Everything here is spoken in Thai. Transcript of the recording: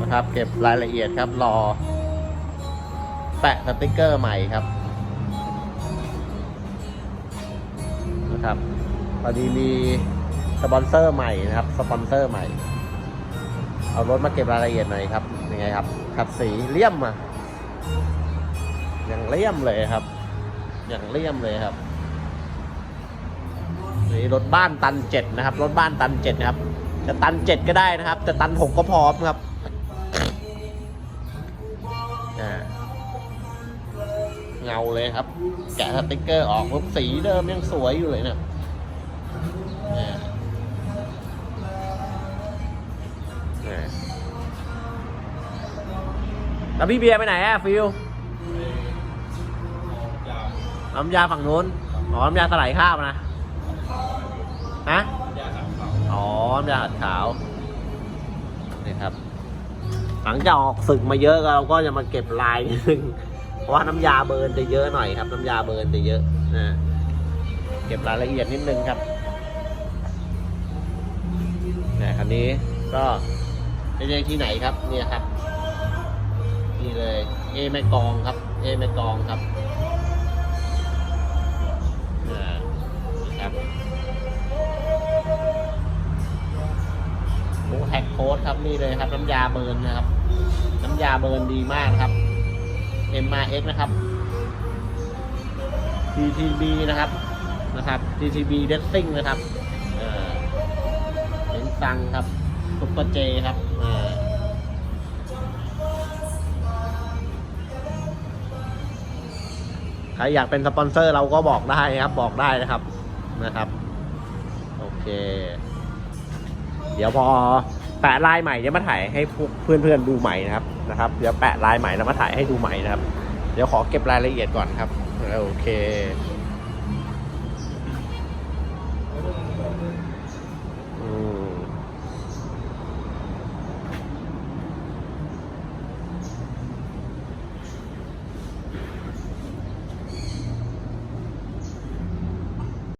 นะครับ เก็บรายละเอียดครับ รอ แปะสติกเกอร์ใหม่ครับ นะครับพอดีมีสปอนเซอร์ใหม่นะครับ สปอนเซอร์ใหม่ เอารถมาเก็บรายละเอียดหน่อยครับ ยังไงครับ ขัดสีเลี่ยมอะอย่างเลี่ยมเลยครับ อย่างเลี่ยมเลยครับนี่รถบ้านตันเจ็ดนะครับ รถบ้านตันเจ็ดนะครับ จะตันเจ็ดก็ได้นะครับจะตันหกก็พร้อมครับอ่าเงาเลยครับ แกะสติกเกอร์ออกปุ๊บสีเดิมยังสวยอยู่เลยเนะอ่าอ่าแล้วพี่เบียร์ไปไหนอะฟิลน้ำยาฝั่งนู้นอ๋อน้ำยาสลายข้าวนะฮะ อ๋อน้ำยาอัดขาวนี่ครับ หลังจากออกศึกมาเยอะเราก็จะมาเก็บลายนิดนึงเพราะว่าน้ำยาเบิร์นจะเยอะหน่อยครับ น้ำยาเบิร์นจะเยอะนะเก็บรายละเอียดนิดนึงครับเนี่ยคันนี้ก็ไม่ใช่ที่ไหนครับ เนี่ยครับ นี่เลย เอแม่กองครับ เอแม่กองครับ โอ้แฮกโค้ดครับนี่เลยครับ น้ำยาเบิร์นนะครับ น้ำยาเบิร์นดีมากครับ MRX นะครับ TTB นะครับนะครับ TTB Racing นะครับเออเป็นซังครับซุปเปอร์เจครับใครอยากเป็นสปอนเซอร์เราก็บอกได้ครับ บอกได้นะครับนะครับ โอเค เดี๋ยวพอแปะลายใหม่เดี๋ยวมาถ่ายให้พวกเพื่อนๆดูใหม่นะครับนะครับ เดี๋ยวแปะลายใหม่แล้วมาถ่ายให้ดูใหม่นะครับ เดี๋ยวขอเก็บรายละเอียดก่อนครับโอเค